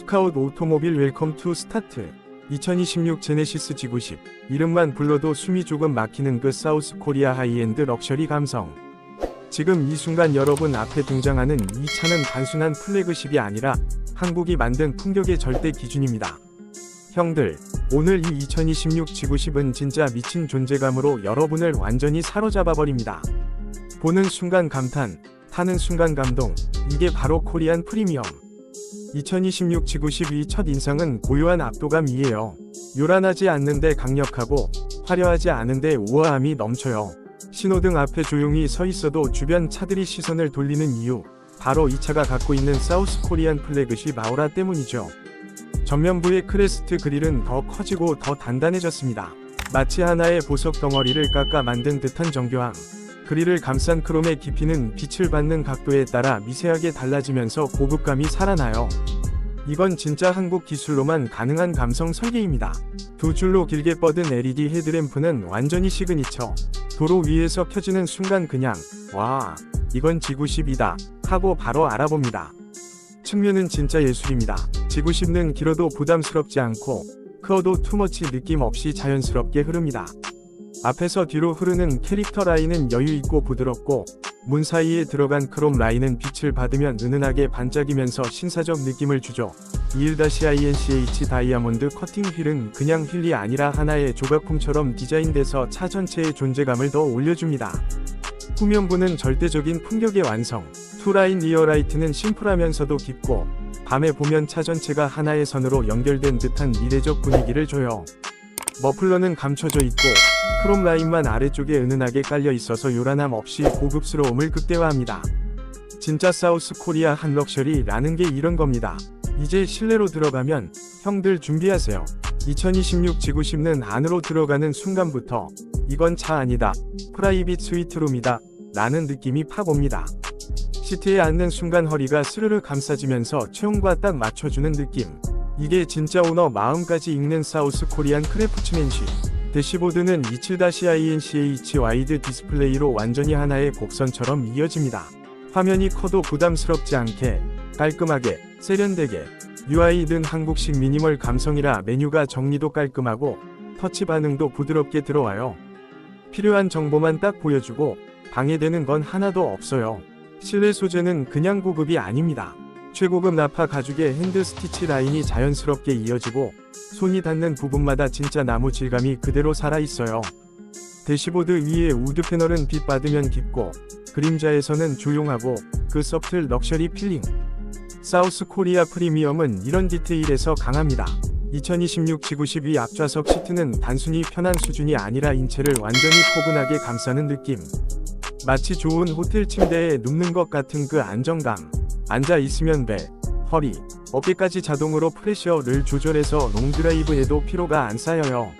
스카웃 오토모빌 웰컴 투 스타트 2026 제네시스 G90 이름만 불러도 숨이 조금 막히는 그 사우스 코리아 하이엔드 럭셔리 감성 지금 이 순간 여러분 앞에 등장하는 이 차는 단순한 플래그십이 아니라 한국이 만든 품격의 절대 기준입니다. 형들, 오늘 이 2026 G90은 진짜 미친 존재감으로 여러분을 완전히 사로잡아 버립니다. 보는 순간 감탄, 타는 순간 감동, 이게 바로 코리안 프리미엄. 2026 G92 첫 인상은 고요한 압도감이에요. 요란하지 않는데 강력하고 화려하지 않은데 우아함이 넘쳐요. 신호등 앞에 조용히 서 있어도 주변 차들이 시선을 돌리는 이유, 바로 이 차가 갖고 있는 사우스 코리안 플래그십 아우라 때문이죠. 전면부의 크레스트 그릴은 더 커지고 더 단단해졌습니다. 마치 하나의 보석 덩어리를 깎아 만든 듯한 정교함. 그릴을 감싼 크롬의 깊이는 빛을 받는 각도에 따라 미세하게 달라지면서 고급감이 살아나요. 이건 진짜 한국 기술로만 가능한 감성 설계입니다. 두 줄로 길게 뻗은 LED 헤드램프는 완전히 시그니처. 도로 위에서 켜지는 순간 그냥 와 이건 G90이다 하고 바로 알아봅니다. 측면은 진짜 예술입니다. G90는 길어도 부담스럽지 않고 커도 투머치 느낌 없이 자연스럽게 흐릅니다. 앞에서 뒤로 흐르는 캐릭터 라인은 여유 있고 부드럽고 문 사이에 들어간 크롬 라인은 빛을 받으면 은은하게 반짝이면서 신사적 느낌을 주죠. 21-INCH 다이아몬드 커팅 휠은 그냥 휠이 아니라 하나의 조각품처럼 디자인돼서 차 전체의 존재감을 더 올려줍니다. 후면부는 절대적인 품격의 완성. 투라인 리어라이트는 심플하면서도 깊고 밤에 보면 차 전체가 하나의 선으로 연결된 듯한 미래적 분위기를 줘요. 머플러는 감춰져 있고 크롬 라인만 아래쪽에 은은하게 깔려 있어서 요란함 없이 고급스러움을 극대화합니다. 진짜 사우스 코리아 한 럭셔리라는 게 이런 겁니다. 이제 실내로 들어가면 형들 준비하세요. 2026 G90는 안으로 들어가는 순간부터 이건 차 아니다. 프라이빗 스위트룸이다. 라는 느낌이 팍 옵니다. 시트에 앉는 순간 허리가 스르르 감싸지면서 체온과 딱 맞춰주는 느낌. 이게 진짜 오너 마음까지 읽는 사우스 코리안 크래프트맨십. 대시보드는 27-INCH 와이드 디스플레이로 완전히 하나의 곡선처럼 이어집니다. 화면이 커도 부담스럽지 않게 깔끔하게 세련되게 UI는 한국식 미니멀 감성이라 메뉴가 정리도 깔끔하고 터치 반응도 부드럽게 들어와요. 필요한 정보만 딱 보여주고 방해되는 건 하나도 없어요. 실내 소재는 그냥 고급이 아닙니다. 최고급 나파 가죽의 핸드 스티치 라인이 자연스럽게 이어지고 손이 닿는 부분마다 진짜 나무 질감이 그대로 살아있어요. 대시보드 위에 우드 패널은 빛 받으면 깊고 그림자에서는 조용하고 그 서틀 럭셔리 필링. 사우스 코리아 프리미엄은 이런 디테일에서 강합니다. 2026 G92 앞좌석 시트는 단순히 편한 수준이 아니라 인체를 완전히 포근하게 감싸는 느낌. 마치 좋은 호텔 침대에 눕는 것 같은 그 안정감. 앉아 있으면 배, 허리, 어깨까지 자동으로 프레셔를 조절해서 롱드라이브에도 피로가 안 쌓여요.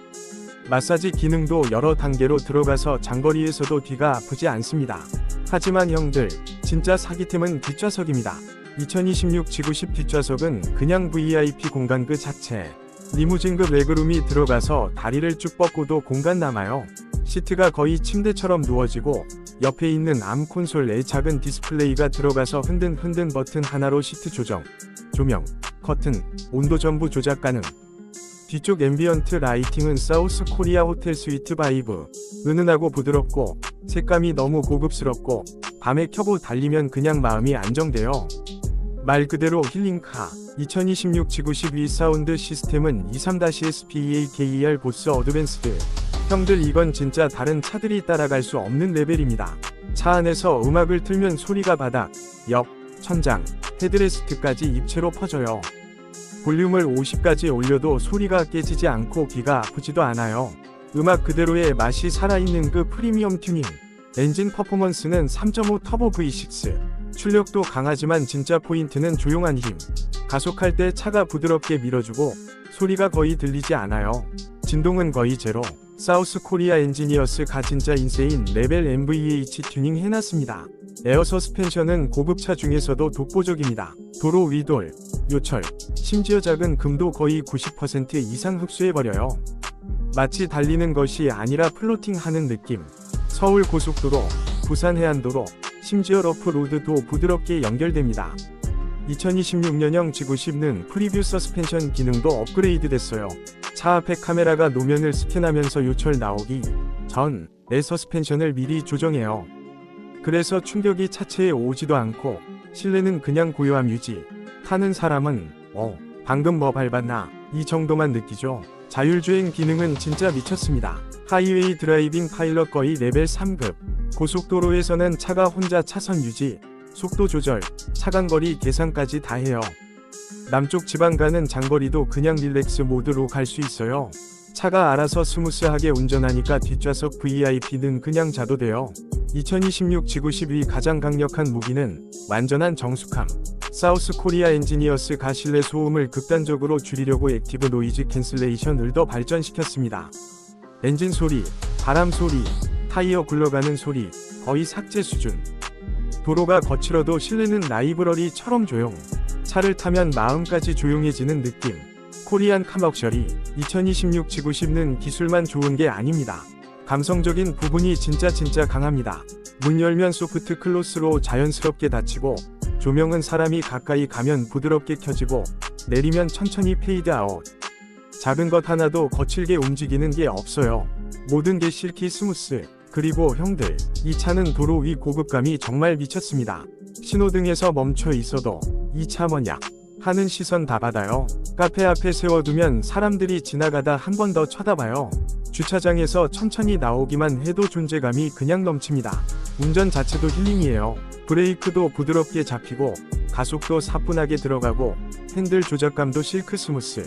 마사지 기능도 여러 단계로 들어가서 장거리에서도 뒤가 아프지 않습니다. 하지만 형들, 진짜 사기템은 뒷좌석입니다. 2026 G90 뒷좌석은 그냥 VIP 공간 그 자체. 리무진급 레그룸이 들어가서 다리를 쭉 뻗고도 공간 남아요. 시트가 거의 침대처럼 누워지고 옆에 있는 암 콘솔에 작은 디스플레이가 들어가서 흔든 흔든 버튼 하나로 시트 조정, 조명, 커튼, 온도 전부 조작 가능. 뒤쪽 앰비언트 라이팅은 사우스 코리아 호텔 스위트 바이브. 은은하고 부드럽고 색감이 너무 고급스럽고 밤에 켜고 달리면 그냥 마음이 안정돼요. 말 그대로 힐링카. 2026 G92 사운드 시스템은 23-SPEAKER 보스 어드밴스드. 형들 이건 진짜 다른 차들이 따라갈 수 없는 레벨입니다. 차 안에서 음악을 틀면 소리가 바닥, 옆, 천장, 헤드레스트까지 입체로 퍼져요. 볼륨을 50까지 올려도 소리가 깨지지 않고 귀가 아프지도 않아요. 음악 그대로의 맛이 살아있는 그 프리미엄 튜닝. 엔진 퍼포먼스는 3.5 터보 V6. 출력도 강하지만 진짜 포인트는 조용한 힘. 가속할 때 차가 부드럽게 밀어주고 소리가 거의 들리지 않아요. 진동은 거의 제로. 사우스 코리아 엔지니어스 가 진짜 인세인 레벨 MVH 튜닝 해놨습니다. 에어 서스펜션은 고급차 중에서도 독보적입니다. 도로 위돌, 요철, 심지어 작은 금도 거의 90% 이상 흡수해버려요. 마치 달리는 것이 아니라 플로팅 하는 느낌. 서울 고속도로, 부산 해안도로, 심지어 러프로드도 부드럽게 연결됩니다. 2026년형 G90는 프리뷰 서스펜션 기능도 업그레이드 됐어요. 차 앞에 카메라가 노면을 스캔하면서 요철 나오기 전 내 서스펜션을 미리 조정해요. 그래서 충격이 차체에 오지도 않고 실내는 그냥 고요함 유지. 타는 사람은 어 방금 뭐 밟았나 이 정도만 느끼죠. 자율주행 기능은 진짜 미쳤습니다. 하이웨이 드라이빙 파일럿 거의 레벨 3급. 고속도로에서는 차가 혼자 차선 유지, 속도 조절, 차간거리 계산까지 다 해요. 남쪽 지방 가는 장거리도 그냥 릴렉스 모드로 갈 수 있어요. 차가 알아서 스무스하게 운전하니까 뒷좌석 VIP는 그냥 자도 돼요. 2026 G92 가장 강력한 무기는 완전한 정숙함. 사우스 코리아 엔지니어스 가 실내 소음을 극단적으로 줄이려고 액티브 노이즈 캔슬레이션을 더 발전시켰습니다. 엔진 소리, 바람 소리, 타이어 굴러가는 소리 거의 삭제 수준. 도로가 거칠어도 실내는 라이브러리처럼 조용. 차를 타면 마음까지 조용해지는 느낌. 코리안 카먹셔리 2026 G90는 기술만 좋은 게 아닙니다. 감성적인 부분이 진짜 진짜 강합니다. 문 열면 소프트 클로스로 자연스럽게 닫히고 조명은 사람이 가까이 가면 부드럽게 켜지고 내리면 천천히 페이드 아웃. 작은 것 하나도 거칠게 움직이는 게 없어요. 모든 게 실키 스무스. 그리고 형들, 이 차는 도로 위 고급감이 정말 미쳤습니다. 신호등에서 멈춰 있어도 이차 뭐냐 하는 시선 다 받아요. 카페 앞에 세워두면 사람들이 지나가다 한 번 더 쳐다봐요. 주차장에서 천천히 나오기만 해도 존재감이 그냥 넘칩니다. 운전 자체도 힐링이에요. 브레이크도 부드럽게 잡히고 가속도 사뿐하게 들어가고 핸들 조작감도 실크 스무스.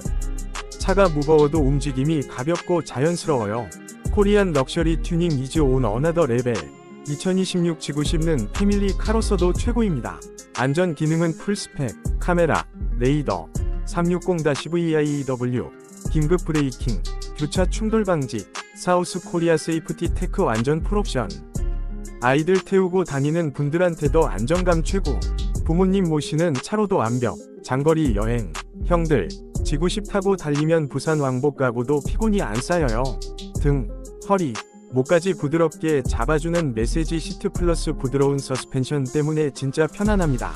차가 무거워도 움직임이 가볍고 자연스러워요. 코리안 럭셔리 튜닝 이즈 온 어나더 레벨. 2026 G90는 패밀리 카로서도 최고입니다. 안전 기능은 풀스펙, 카메라, 레이더, 360-VIEW, 긴급 브레이킹, 교차 충돌 방지, 사우스 코리아 세이프티 테크 완전 풀옵션. 아이들 태우고 다니는 분들한테도 안정감 최고. 부모님 모시는 차로도 완벽. 장거리 여행. 형들, G90 타고 달리면 부산 왕복 가고도 피곤이 안 쌓여요. 등, 허리, 목까지 부드럽게 잡아주는 메시지 시트 플러스 부드러운 서스펜션 때문에 진짜 편안합니다.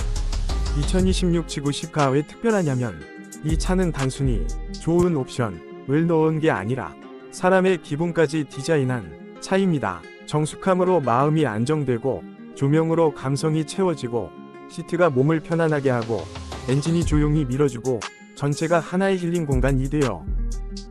2026 G90가 왜 특별하냐면 이 차는 단순히 좋은 옵션을 넣은 게 아니라 사람의 기분까지 디자인한 차입니다. 정숙함으로 마음이 안정되고 조명으로 감성이 채워지고 시트가 몸을 편안하게 하고 엔진이 조용히 밀어주고 전체가 하나의 힐링 공간이 돼요.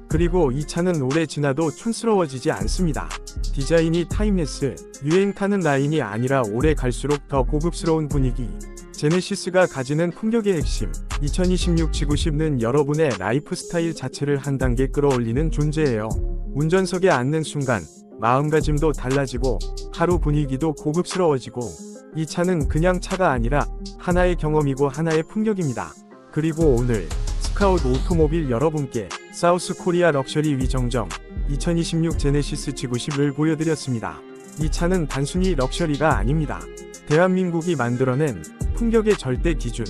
그리고 이 차는 오래 지나도 촌스러워지지 않습니다. 디자인이 타임레스, 유행 타는 라인이 아니라 오래 갈수록 더 고급스러운 분위기. 제네시스가 가지는 품격의 핵심. 2026 G90는 여러분의 라이프 스타일 자체를 한 단계 끌어올리는 존재예요. 운전석에 앉는 순간 마음가짐도 달라지고 하루 분위기도 고급스러워지고 이 차는 그냥 차가 아니라 하나의 경험이고 하나의 풍격입니다. 그리고 오늘 스카웃 오토모빌 여러분께 사우스 코리아 럭셔리 위정정 2026 제네시스 G90을 보여드렸습니다. 이 차는 단순히 럭셔리가 아닙니다. 대한민국이 만들어낸 풍격의 절대 기준.